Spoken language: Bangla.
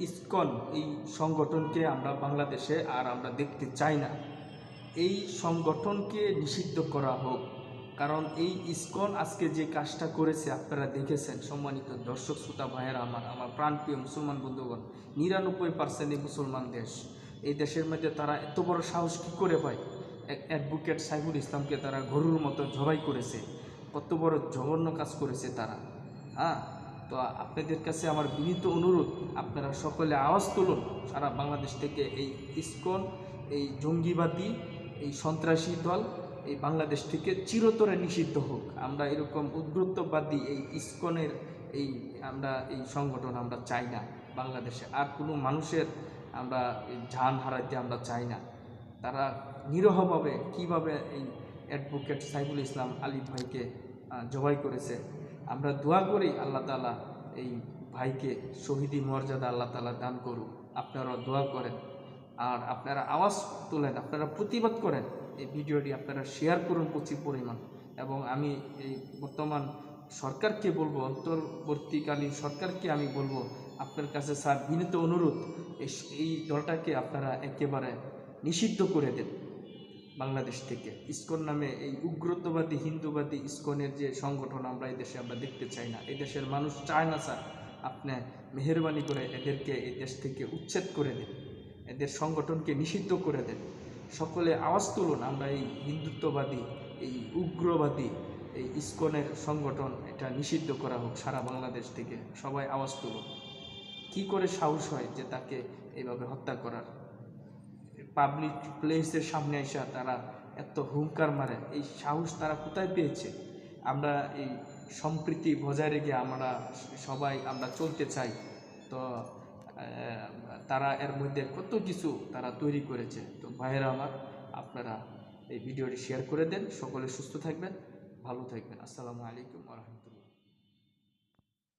ইসকন, এই সংগঠনকে আমরা বাংলাদেশে আর আমরা দেখতে চাই না। এই সংগঠনকে নিষিদ্ধ করা হোক। কারণ এই ইসকন আজকে যে কাজটা করেছে, আপনারা দেখেছেন, সম্মানিত দর্শক, শ্রোতা ভাইয়েরা আমার আমার প্রাণপ্রিয় মুসলমান বন্ধুগণ, নিরানব্বই পার্সেন্ট মুসলমান দেশ। এই দেশের মধ্যে তারা এত বড় সাহস কী করে পায়? এক অ্যাডভোকেট সাইফুল ইসলামকে তারা গরুর মতো জবাই করেছে। কত বড় জঘন্য কাজ করেছে তারা। হ্যাঁ? তো আপনাদের কাছে আমার বিনীত অনুরোধ, আপনারা সকলে আওয়াজ তুলুন। সারা বাংলাদেশ থেকে এই ইস্কন, এই জঙ্গিবাদী, এই সন্ত্রাসী দল, এই বাংলাদেশ থেকে চিরতরে নিষিদ্ধ হোক। আমরা এরকম উদ্বৃত্তবাদী এই ইস্কনের এই আমরা এই সংগঠন আমরা চাই না। বাংলাদেশে আর কোনো মানুষের আমরা জান হারাইতে আমরা চাই না। তারা নিরহভাবে কীভাবে এই অ্যাডভোকেট সাইফুল ইসলাম আলী ভাইকে জবাই করেছে আমরা দোয়া করি আল্লাহ তালা এই ভাইকে শহীদি মর্যাদা আল্লাহ তালা দান করুক। আপনারা দোয়া করেন। আর আপনারা আওয়াজ তোলেন, আপনারা প্রতিবাদ করেন। এই ভিডিওটি আপনারা শেয়ার করুন প্রচুর পরিমাণ। এবং আমি এই বর্তমান সরকারকে বলব, অন্তর্বর্তীকালীন সরকারকে আমি বলব, আপনার কাছে স্যার বিনীত অনুরোধ, এই- এই দলটাকে আপনারা একেবারে নিষিদ্ধ করে দেন। বাংলাদেশ থেকে। ইস্কন নামে এই উগ্রতবাদী, হিন্দুবাদী ইসকনের যে সংগঠন আমরা এই দেশে আমরা দেখতে চাই না। এই দেশের মানুষ চায় না স্যার আপনি মেহরবানি করে এদেরকে এই দেশ থেকে উচ্ছেদ করে দেন। এদের সংগঠনকে নিষিদ্ধ করে দেন। সকলে আওয়াজ তুলুন, আমরা এই হিন্দুত্ববাদী, এই উগ্রবাদী, এই ইস্কনের সংগঠন এটা নিষিদ্ধ করা হোক সারা বাংলাদেশ থেকে। সবাই আওয়াজ তুলুন। কি করে সাহস হয় যে তাকে এইভাবে হত্যা করার? পাবলিক প্লেসের সামনে এসে তারা এত হুঙ্কার মারে। এই সাহস তারা কোথায় পেয়েছে? আমরা এই সম্প্রীতি বজায় রেখে আমরা সবাই আমরা চলতে চাই। তো তারা এর মধ্যে কত কিছু তারা তৈরি করেছে। তো ভাইয়েরা আমার, আপনারা এই ভিডিওটি শেয়ার করে দেন। সকলে সুস্থ থাকবেন, ভালো থাকবেন। আসসালামু আলাইকুম রহমতুল্লাহ।